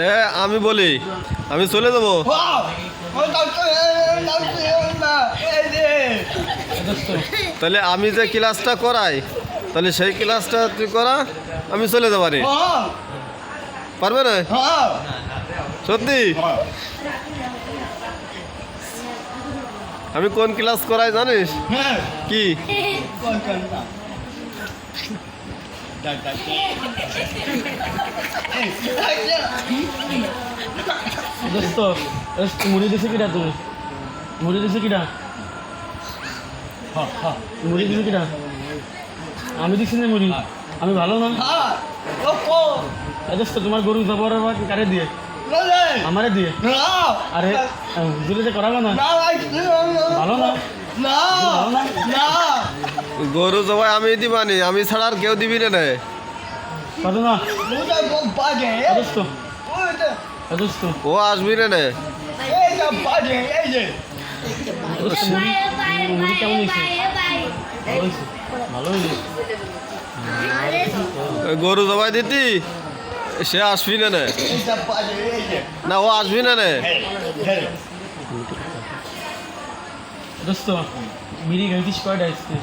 এ আমি বলি আমি চলে যাব। তাহলে আমি যে ক্লাসটা করাই তাহলে সেই ক্লাসটা তুই করা আমি চলে যাব রে পারবে না? সত্যি? আমি কোন ক্লাস করাই জানিস? কি? দোস্ত দোস্ত মুড়ি দিছে কিটা তুমি? মুড়ি দিছে কিটা মুড়ি দিছে কিটা আমি দিছি না মুড়ি। আমি ভালো না? দোস্ত তোমার গরু জবর কারে দিয়ে? আমারে দিয়ে? আরে হুজুরে যে করাবো না। ভালো না? না। গরু জবাই আমি দিবানি আমি ছাড়া আর কেউ দিবি না ও আসবি না গরু জবাই দিতি? সে আসবি না না। ও আসবি না দোস্ত বিড়ি খাইছিস কয়টা আজকে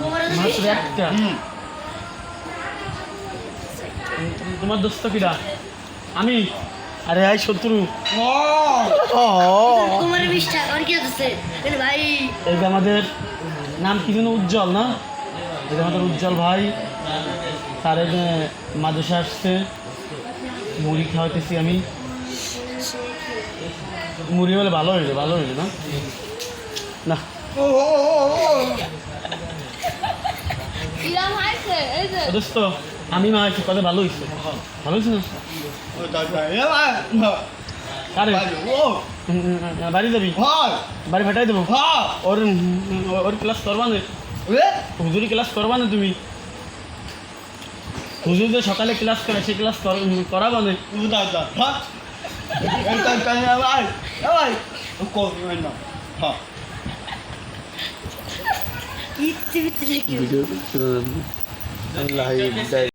মাত্র একটা। তোমার দোস্ত কিরা আমি? আরে আই শত্রু। কুমারের বিশটা আর কি আছে এর ভাই। এই যে আমাদের নাম কি যেন উজ্জ্বল না? এই যে আমাদের উজ্জ্বল ভাই তার মাদ্রাসা আসছে। মুড়ি খাওয়াইতেছি আমি। মুড়ি হলে ভালো হয়েছে ভালো হয়েছে না? না। দোস্ত আমি মা আছি কত ভালো হয়েছে ভালো হয়েছে না? আরে। বাড়ি যাবি? বাড়ি ফাটাই দেবো? ওর ওর ক্লাস করবা না? হুজুরি ক্লাস করবা না তুমি? হুজুর যে সকালে ক্লাস করে সেই ক্লাস করাবা না? Gitti bitirecek. Biliyorum şu an. Vallahi güzel.